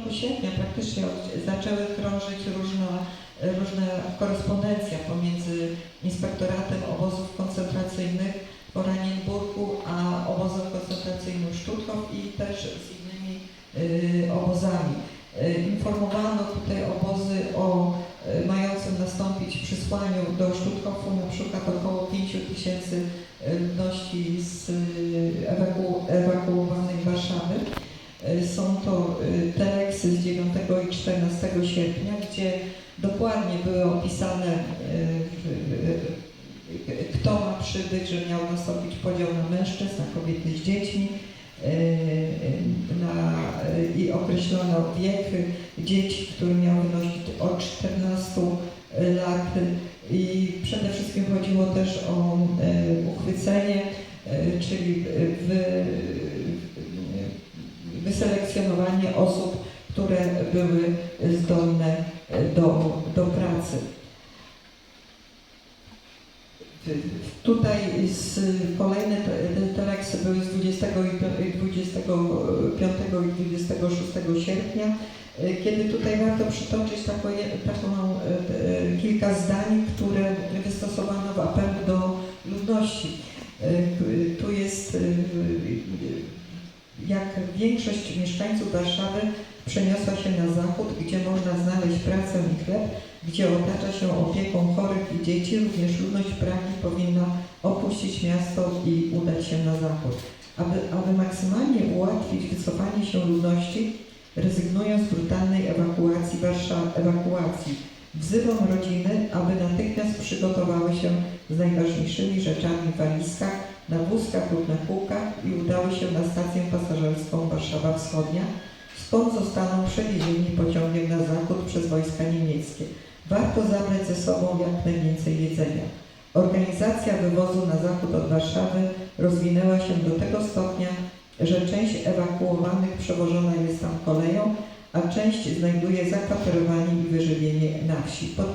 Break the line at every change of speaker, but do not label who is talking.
początku sierpnia praktycznie zaczęły krążyć różne, różne korespondencja pomiędzy Inspektoratem Obozów Koncentracyjnych w Oranienburgu a obozem koncentracyjnym Stutthof i też z innymi y, obozami. Y, Informowano tutaj obozy o y, mającym nastąpić przysłaniu do Stutthofu na przykład około 5 tysięcy ludności z y, ewaku, dokładnie były opisane y, y, kto ma przybyć, że miał nastąpić podział na mężczyzn, na kobiety z dziećmi y, na, i określono wiek dzieci, który miał wynosić od 14 lat. I przede wszystkim chodziło też o uchwycenie, czyli wy, wyselekcjonowanie osób, które były zdolne do, do pracy. Tutaj z, kolejne te- teleksy były z 20 i 25 i 26 sierpnia, y, kiedy tutaj warto przytoczyć taką, taką y, kilka zdań, które wystosowano w apelu do ludności. Jak większość mieszkańców Warszawy przeniosła się na zachód, gdzie można znaleźć pracę i chleb, gdzie otacza się opieką chorych i dzieci, również ludność Pragi powinna opuścić miasto i udać się na zachód. Aby, aby maksymalnie ułatwić wycofanie się ludności, rezygnują z brutalnej ewakuacji Warszawy, ewakuacji. Wzywam rodziny, aby natychmiast przygotowały się z najważniejszymi rzeczami w walizkach, na wózkach lub na kółkach i udały się na stację pasażerską Warszawa Wschodnia, skąd zostaną przewiezieni pociągiem na zachód przez wojska niemieckie. Warto zabrać ze sobą jak najwięcej jedzenia. Organizacja wywozu na zachód od Warszawy rozwinęła się do tego stopnia, że część ewakuowanych przewożona jest tam koleją, a część znajduje zakwaterowanie i wyżywienie na wsi.